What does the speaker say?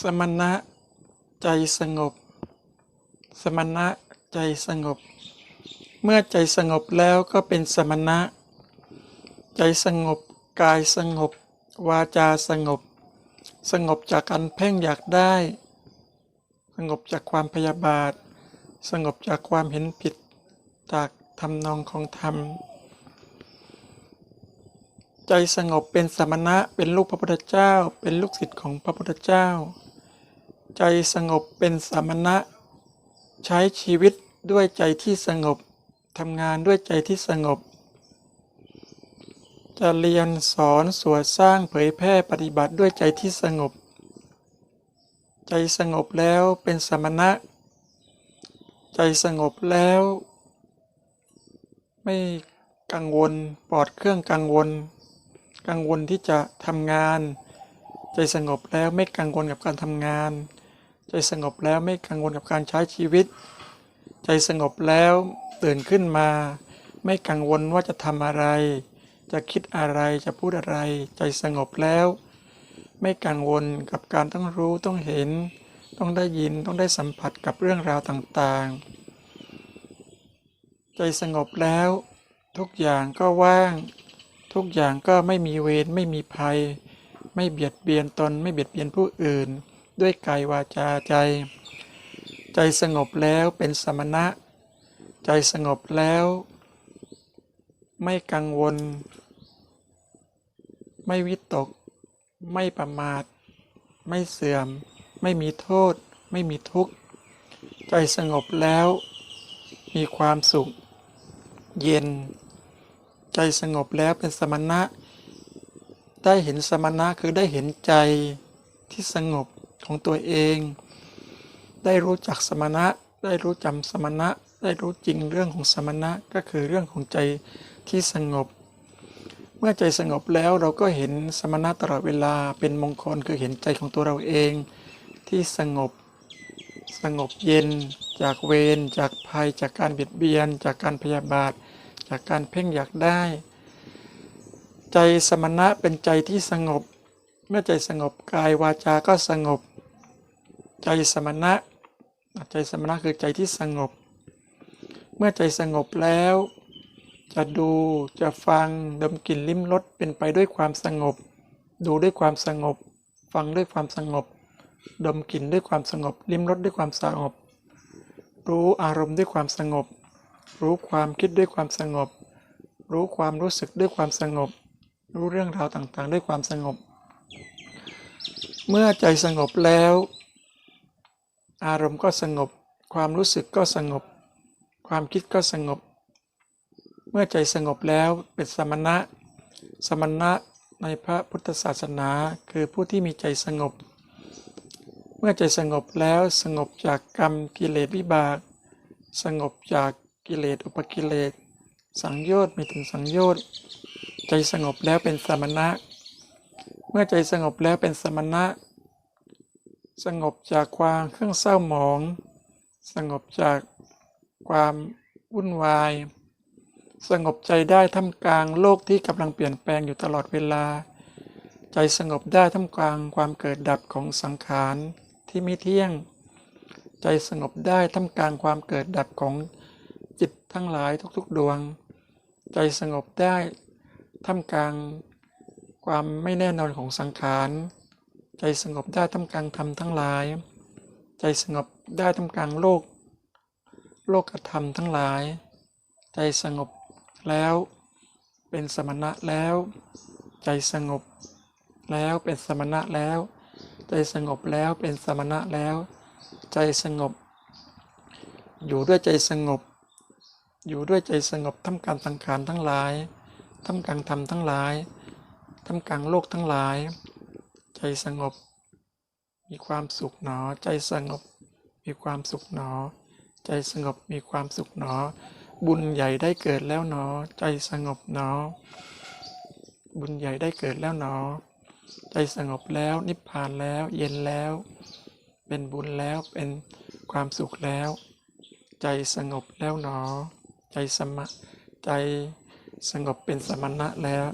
สมณะใจสงบ สมณะใจสงบ เมื่อใจสงบแล้วก็เป็นสมณะ ใจสงบกายสงบ วาจาสงบ สงบจากการเพ่งอยากได้ สงบจากความพยาบาท สงบจากความเห็นผิดจากทำนองของธรรม ใจสงบเป็นสมณะเป็นลูกพระพุทธเจ้า เป็นลูกศิษย์ของพระพุทธเจ้า ใจสงบเป็นสมณะ ใช้ชีวิตด้วยใจที่สงบทำงานด้วยใจที่สงบ จะเรียนสอนสวดสร้างเผยแพร่ปฏิบัติด้วยใจที่สงบ ใจสงบแล้วเป็นสมณะ ใจสงบแล้ว ไม่กังวลปลอดเครื่องกังวล กังวลที่จะทำงาน ใจสงบแล้วไม่กังวลกับการทำงาน ใจสงบแล้วไม่กังวลกับการใช้ชีวิต ใจสงบแล้วตื่นขึ้นมา ไม่กังวลว่าจะทำอะไร จะคิดอะไรจะพูดอะไร ใจสงบแล้ว ไม่กังวลกับการต้องรู้ต้องเห็น ต้องได้ยินต้องได้สัมผัสกับเรื่องราวต่างๆ ใจสงบแล้ว ทุกอย่างก็ว่าง ทุกอย่างก็ไม่มีเวรไม่มีภัย ไม่เบียดเบียนตนไม่เบียดเบียนผู้อื่น ด้วยกายวาจาใจ ใจสงบแล้วเป็นสมณะ ใจสงบแล้ว ไม่กังวล ไม่วิตก ไม่ประมาท ไม่เสื่อม ไม่มีโทษ ไม่มีทุกข์ ใจสงบแล้ว มีความสุข เย็น ใจสงบแล้วเป็นสมณะได้เห็นสมณะคือได้เห็นใจที่สงบ ของตัวเอง ได้รู้จักสมณะ ได้รู้จำสมณะ ได้รู้จริงเรื่องของสมณะก็คือเรื่องของใจที่สงบ เมื่อใจสงบแล้วเราก็เห็นสมณะตลอดเวลาเป็นมงคลคือเห็นใจของตัวเราเองที่สงบ สงบเย็น จากเวรจากภัย จากการเบียดเบียน จากการพยาบาท จากการเพ่งอยากได้ ใจสมณะเป็นใจที่สงบ เมื่อใจสงบกายวาจาก็สงบ ใจสมณะ ใจสมณะคือใจที่สงบ เมื่อใจสงบแล้ว จะดูจะฟังดมกลิ่นลิ้มรสเป็นไปด้วยความสงบ ดูด้วยความสงบ ฟังด้วยความสงบ ดมกลิ่นด้วยความสงบ ลิ้มรสด้วยความสงบ รู้อารมณ์ด้วยความสงบ รู้ความคิดด้วยความสงบ รู้ความรู้สึกด้วยความสงบ รู้เรื่องราวต่างๆ ด้วยความสงบ เมื่อใจสงบแล้ว อารมณ์ก็สงบ ความรู้สึกก็สงบ ความคิดก็สงบ เมื่อใจสงบแล้วเป็นสมณะ สมณะในพระพุทธศาสนาคือผู้ที่มีใจสงบ เมื่อใจสงบแล้วสงบจากกรรมกิเลสวิบาก สงบจากกิเลสอุปกิเลส สังโยชน์ไม่ถึงสังโยชน์ ใจสงบแล้วเป็นสมณะ มื่อใจสงบแล้วเป็นสมณะ สงบจากความเครื่องเศร้าหมอง สงบจากความวุ่นวาย สงบใจได้ท่ามกลางโลกที่กำลังเปลี่ยนแปลงอยู่ตลอดเวลา ใจสงบได้ท่ามกลางความเกิดดับของสังขารที่ไม่เที่ยง ใจสงบได้ท่ามกลางความเกิดดับของจิตทั้งหลายทุกๆดวง ใจสงบได้ท่ามกลาง ความไม่แน่นอนของสังขาร ใจสงบได้ท่ามกลางธรรมทั้งหลาย ใจสงบได้ท่ามกลางโลก โลกธรรมทั้งหลาย ใจสงบแล้วเป็นสมณะแล้ว ใจสงบแล้วเป็นสมณะแล้ว ใจสงบแล้วเป็นสมณะแล้ว ใจสงบ อยู่ด้วยใจสงบ อยู่ด้วยใจสงบท่ามกลางสังขารทั้งหลายท่ามกลางธรรมทั้งหลาย ท่ามกลางโลกทั้งหลาย ใจสงบ มีความสุขหนอ ใจสงบ มีความสุขหนอ ใจสงบมีความสุขหนอ บุญใหญ่ได้เกิดแล้วหนอ ใจสงบหนอ บุญใหญ่ได้เกิดแล้วหนอ ใจสงบแล้วนิพพานแล้วเย็นแล้ว เป็นบุญแล้วเป็นความสุขแล้ว ใจสงบแล้วหนอ ใจสมะใจสงบเป็นสมณะแล้ว